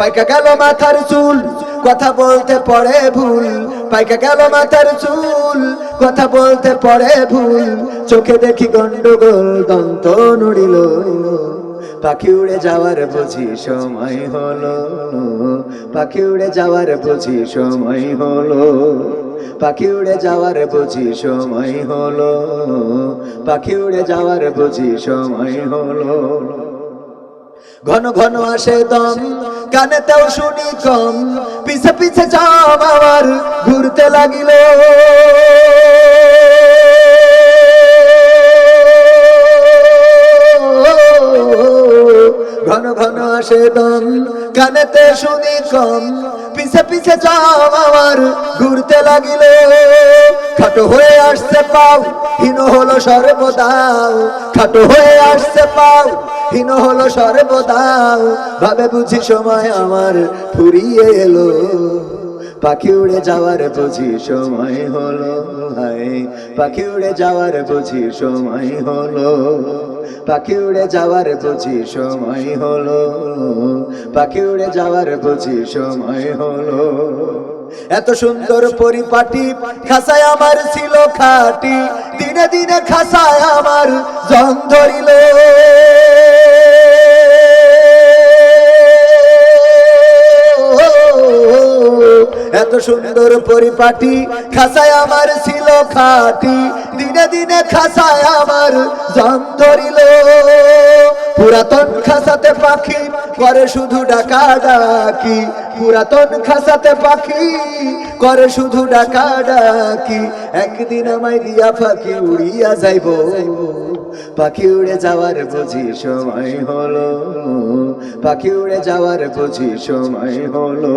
পাইকা গেল মাথার চুল, কথা বলতে পড়ে ভুল। পাইকা গেল মাথার চুল, কথা বলতে পড়ে ভুল। চোখে দেখি গন্ডগোল, দন্ত নড়িল। পাখি উড়ে যাওয়ার বুঝি সময় হলো। পাখি উড়ে যাওয়ার বুঝি সময় হলো। পাখি উড়ে যাওয়ার বুঝি সময় হলো। পাখি উড়ে যাওয়ার বুঝি সময় হলো। ঘন ঘন আসে দম কানেতেও শুনি কম। পিছে পিছে জম আমার ঘুরতে লাগিল। ঘন ঘন আসে দম কানেতে শুনি কম। পিছে পিছে জম আমার ঘুরতে লাগিল। খাটো হয়ে আসছে পাও, হীন হলো সর্বদাও খাটো হয়ে আসছে পাও, হীন হলো সর্বদাও ভাবে বুঝি সময় আমার ফুরিয়ে এলো, পাখি উড়ে যাওয়ার বুঝি সময় হলো, হায়। পাখি উড়ে যাওয়ার বুঝি সময় হলো, পাখি উড়ে যাওয়ার বুঝি সময় হলো, পাখি উড়ে যাওয়ার বুঝি সময় হলো। এত সুন্দর পরিপাটি খাসায় আমার ছিল খাটি। দিনে দিনে খাসায় আমার জং ধরিল। এত সুন্দর পরিপাটি খাসায় আমার ছিল খাটি। দিনে দিনে খাসায় আমার জং ধরিল। পুরাতন খাসাতে পাখি করে শুধু ডাকা ডাকি পুরাতন খাসাতে পাখি করে শুধু ডাকা ডাকি একদিন আমায় দিয়া পাখি উড়িয়া যাইব। পাখি উড়ে যাওয়ার বুঝি সময় হলো। পাখি উড়ে যাওয়ার বুঝি সময় হলো।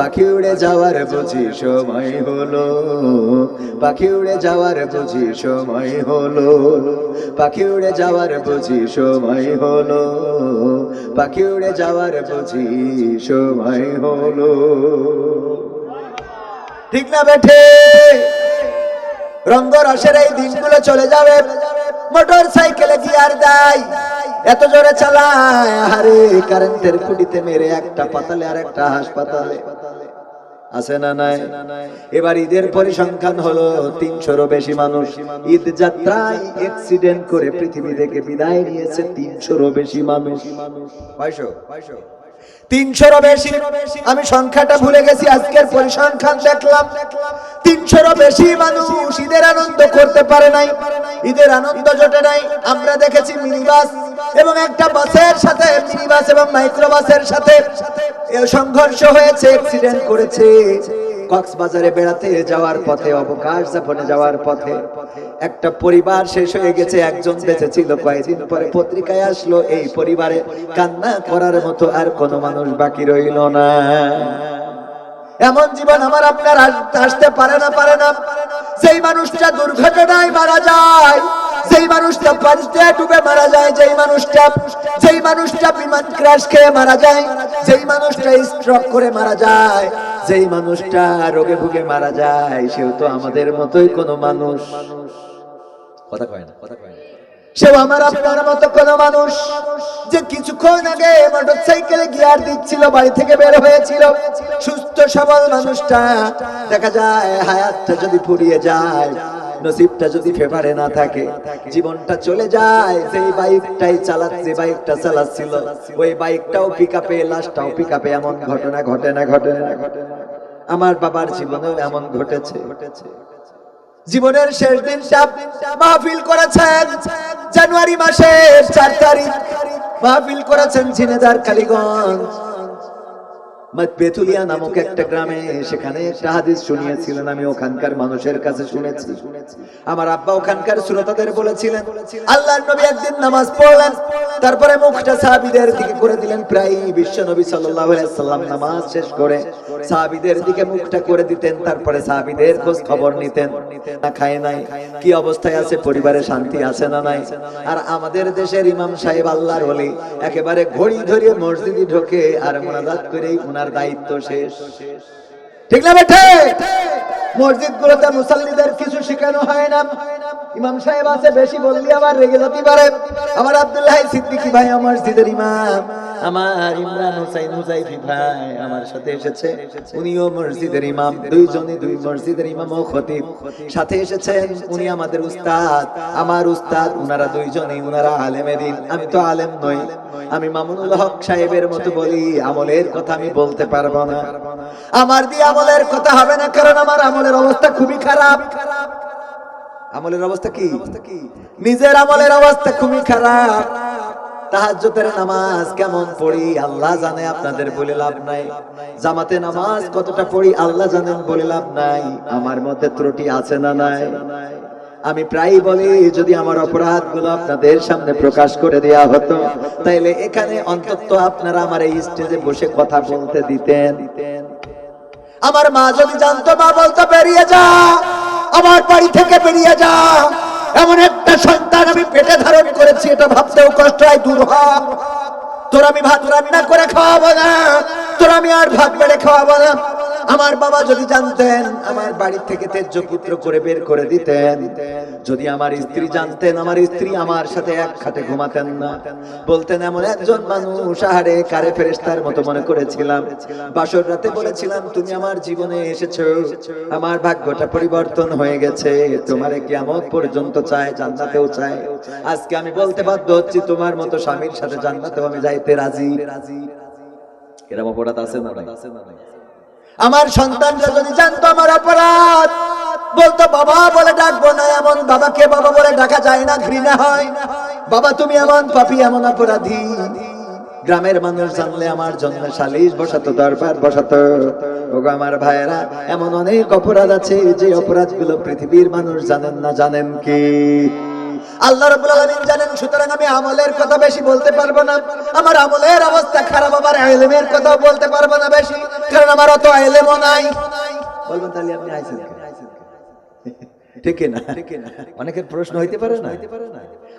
পাখি উড়ে যাওয়ার বুঝি সময় হলো। পাখি উড়ে যাওয়ার বুঝি সময় হলো। পাখি উড়ে যাওয়ার বুঝি সময় হলো। পাখি উড়ে যাওয়ার বুঝি সময় হলো। ঠিক না বেঠে? রঙ্গরসের এই দিনগুলো চলে যাবে। মোটর সাইকেলে গিয়ার দেয়। এত জোরে চালায়, আরে কারেন্টের খুঁটিতে মেরে একটা পাতালে আর একটা হাসপাতালে। আছে না নাই? এবার ঈদের পরিসংখ্যান হলো, তিনশোরও বেশি মানুষ ঈদ যাত্রায় অ্যাক্সিডেন্ট করে পৃথিবী থেকে বিদায় নিয়েছে, তিনশোরও বেশি মানুষ। কয়শো তিনশোরও বেশি। আমি সংখ্যাটা ভুলে গেছি, আজকের পরিসংখ্যান দেখলাম। তিনশোরও বেশি মানুষ ঈদের আনন্দ করতে পারে নাই। ঈদের আনন্দ জোটে নাই। আমরা দেখেছি মিনি বাস এবং একটা বাসের সাথে, মিনিবাস এবং মাইক্রো বাসের সাথে সংঘর্ষ হয়েছে অ্যাক্সিডেন্ট করেছে। কক্সবাজারে বেড়াতে যাওয়ার পথে, অবকাশ যাপনে যাওয়ার পথে একটা পরিবার শেষ হয়ে গেছে, একজন বেঁচে ছিল কয়েকদিন পরে। পত্রিকায় আসলো, এই পরিবারে কান্না করার মতো আর কোনো মানুষ বাকি রইল না। এমন জীবন আমার আপনার আসতে পারে না পারে না। সেই মানুষটা দুর্ঘটনায় মারা যায়, যেই মানুষটা পানিতে ডুবে মারা যায়, যেই মানুষটা যেই মানুষটা বিমান ক্রাশ খেয়ে মারা যায়, যেই মানুষটা স্ট্রক করে মারা যায় যেই মানুষটা রোগে ভুগে মারা যায়, সেও তো আমাদের মতোই কোনো মানুষ। কথা কয় না, কথা কয় না। সেও আমার, আপনার মতো কোন মানুষ যে কিছুক্ষণ আগে মোটর সাইকেলে গিয়ার দিচ্ছিল, বাড়ি থেকে বের হয়েছিল। সুস্থ, সবল মানুষটা দেখা যায়, হায়াতটা যদি ফুরিয়ে যায় নসিবটা যদি ফেভারে না থাকে, জীবনটা চলে যায়। যেই বাইকটাই চালাচ্ছে বাইকটা চালাচ্ছিল, ওই বাইকটাও পিক আপে লাশটাও পিক আপে এমন ঘটনা ঘটে না ঘটে না ঘটে আমার বাবার জীবনেও এমন ঘটেছে। ঘটেছে জীবনের শেষ দিনটা মাহফিল করেছেন জানুয়ারি মাসের চার তারিখ। মাহফিল করেছেন ঝিনেদার কালীগঞ্জ। বেতুলিয়া নামক একটা গ্রামে সেখানে একটা হাদিস শুনিয়েছিলেন আমি ওখানকার মানুষের কাছে শুনেছি। আমার আব্বা ওখানকার শ্রোতাদের বলেছিলেন আল্লাহর নবী একদিন নামাজ পড়লেন তারপরে মুখটা সাহাবীদের দিকে করে দিলেন প্রায় বিশ্ব নবী সাল্লাল্লাহু আলাইহি সাল্লাম নামাজ শেষ করে সাহাবীদের দিকে মুখটা করে দিতেন তারপরে সাহাবীদের খোঁজ খবর নিতেন না খায় নাই কি অবস্থায় আছে পরিবারে শান্তি আছে না নাই? আর আমাদের দেশের ইমাম সাহেব আল্লাহর ওলি একেবারে ঘড়ি ধরিয়ে মসজিদে ঢোকে আর মোনাজাত করেই উনার দায়িত্ব শেষ। ঠিক না বেঠে? মসজিদ গুলোতে মুসল্লিদের কিছু শেখানো হয় না। ইমাম সাহেব আছে বেশি বললি আবার রেগে যেতে পারে। আমার আব্দুল্লাহ সিদ্দিকি ভাই আমার মসজিদের ইমাম। আমার ইমরান হুসাইন হুসাইফি ভাই আমার সাথে এসেছে। উনিও মসজিদের ইমাম, দুইজনই দুই মসজিদের ইমাম ও খতিব। সাথে এসেছেন উনি আমাদের উস্তাদ। আমার উস্তাদ, উনারা দুইজনই উনারা আলেমে দিন আমি তো আলেম নই। আমি মামুনুল হক সাহেবের মতো বলি, আমলের কথা আমি বলতে পারব না। আমার দিয়ে আমলের কথা হবে না, কারণ আমার আমলের অবস্থা খুবই খারাপ। আমলের অবস্থা কি? নিজের আমলের অবস্থা খুবই খারাপ। তাহাজ্জুদের নামাজ কেমন পড়ি? আল্লাহ জানে, আপনাদের বলে লাভ নাই। জামাতে নামাজ কতটা পড়ি? আল্লাহ জানেন, বলে লাভ নাই। আমার মধ্যে ত্রুটি আছে না নাই? আমি প্রায় বলি, যদি আমার অপরাধগুলো আপনাদের সামনে প্রকাশ করে দেয়া হতো, তাইলে এখানে অন্তত আপনারা আমার এই স্টেজে বসে কথা বলতে দিতেন। আমার মা যদি জানতো, মা বলতো, বেরিয়ে যা! আমার বাড়ি থেকে বেরিয়ে যা! এমন একটা সন্তান আমি পেটে ধারণ করেছি, এটা ভাবতেও কষ্ট হয়, দূর তোর আমি ভাত রান্না করে খাওয়াবো না, তোর আমি আর ভাত বেড়ে খাওয়াবো না। আমার বাবা যদি জানতেন, আমার বাড়ি থেকে তেজ্য পুত্র করে বের করে দিতেন। যদি আমার স্ত্রী জানতেন, আমার স্ত্রী আমার সাথে এক খাটে ঘুমাতেন না। বলতেন, এমন একজন মানুষ আহারে, কারে ফেরেস্তার মতো মনে করেছিলাম। বাসর রাতে বলেছিলাম, তুমি আমার জীবনে এসেছ। আমার ভাগ্যটা পরিবর্তন হয়ে গেছে। তোমারে কিয়ামত পর্যন্ত চায় জান্নাতেও চায় আজকে আমি বলতে বাধ্য হচ্ছি, তোমার মতো স্বামীর সাথে জান্নাতেও আমি যাইতে রাজি। এরকম অপরাধ আছে না? আমার সন্তানরা যদি জানতো আমার অপরাধ, বলতো, বাবা বলে ডাকবো না, এমন বাবাকে বাবা বলে ডাকা যায় না, ঘৃণা হয়। বাবা, তুমি এমন পাপি, এমন অপরাধী। গ্রামের মানুষ জানলে আমার জন্য সালিশ বসাতো, দরবার বসাতো। আমার ভাইয়েরা, এমন অনেক অপরাধ আছে, যে অপরাধগুলো পৃথিবীর মানুষ জানেন না, জানেন কি? আল্লাহ রাব্বুল আলামিন জানেন, সুতরাং আমি আমলের কথা বেশি বলতে পারব না। আমার আমলের অবস্থা খারাপ, আমার ইলমের কথাও বলতে পারব না বেশি, কারণ আমার অত ইলমও নাই। বলবেন তাহলে আপনি আইছেন? ঠিক না অনেকের প্রশ্ন হইতে পারে না।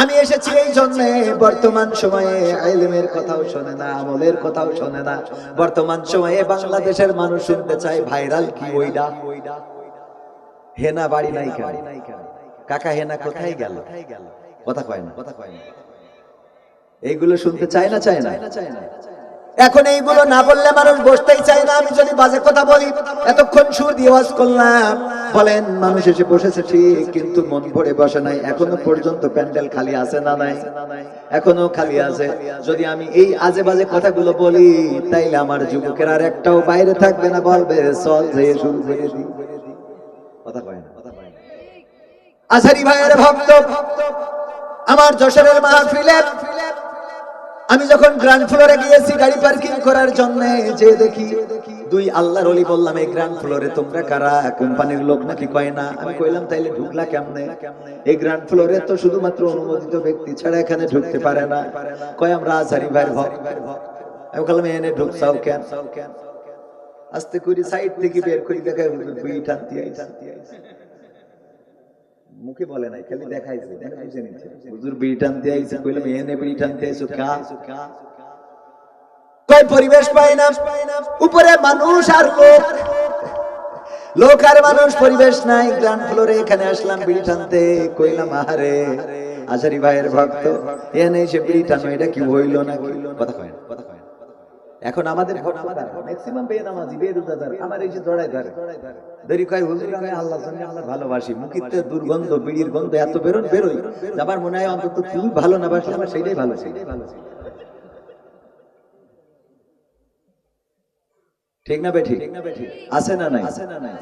আমি এসেছি এই জন্য, বর্তমান সময়ে ইলমের কথাও শোনে না, আমলের কথাও শোনে না। বর্তমান সময়ে বাংলাদেশের মানুষ শুনতে চায়, ভাইরাল কি ওইডা? হেনা বাড়ি নাই কেন? কাকা হেনা কোথায় গেল? কথা কয় না কথা কয় না। এইগুলো শুনতে চায় না চায় না? এখন এইগুলো না বললে মানুষ বসতেই চায় না। আমি যদি বাজে কথা বলি এতক্ষণ সুর দিয়ে ওয়াজ করলাম। বলেন মানুষ এসে বসেছে ঠিক কিন্তু মন ভরে বসে নাই। এখনও পর্যন্ত প্যান্ডেল খালি আছে না নাই? এখনও খালি আছে। যদি আমি এই আজে বাজে কথাগুলো বলি তাইলে আমার যুবকের আর একটাও বাইরে থাকবে না বলবে চল যে শুরু করে দিই আসারি ভাইয়ের ভক্ত, আমার যশোরের মাহফিলে আমি যখন গ্রাউন্ড ফ্লোরে গিয়েছি গাড়ি পার্কিং করার জন্য, যে দেখি দুই আল্লাহর ওলি বললাম, এই গ্রাউন্ড ফ্লোরে তোমরা কারা? কোম্পানির লোক নাকি কয় না? আমি কইলাম, তাইলে ঢুকলা কেমনে? এই গ্রাউন্ড ফ্লোরে তো শুধুমাত্র অনুমোদিত ব্যক্তি ছাড়া এখানে ঢুকতে পারে না। কয়, আমরা আজহারি ভাইয়ের ভক্ত। আমি বললাম, এনে ঢুকছাও কেন? আস্তে করে সাইড থেকে বের করে দেখায় বুই টানতে আইছে। মুখে বলে নাই খালি দেখাইছে দেখা বুঝে নিচ্ছে হুজুর বিড়ি টানতে আইছে কইলাম এনে বিড়ি টানতে আইছো কা? কই পরিবেশ পাই না উপরে মানুষ আর লোক। লোক আর মানুষ পরিবেশ নাই। গ্রাউন্ড ফ্লোরে এখানে আসলাম বিড়ি টানতে। কইলাম আরে আজারি ভাইয়ের ভক্ত এ এনে এসে বিড়ি টানো এটা কি হইল না কথা কয় না, কথা কয় আমাদের এখন আমাদের ম্যাক্সিমাম বেনামাজি বেরুদাদার আমার এই যে জড়াই ধরে। কয় হুজুর আমি আল্লাহর সঙ্গে আল্লাহ ভালোবাসি। মুখিতে দুর্গন্ধ বিড়ির গন্ধ এত বেরোন বেরোই আমার মনে হয় অন্তত তুমি ভালো না আমার সেইটাই ভালো সেইটাই ভালো ঠিক না বে ঠিক? আছে না নাই? আছে না নাই?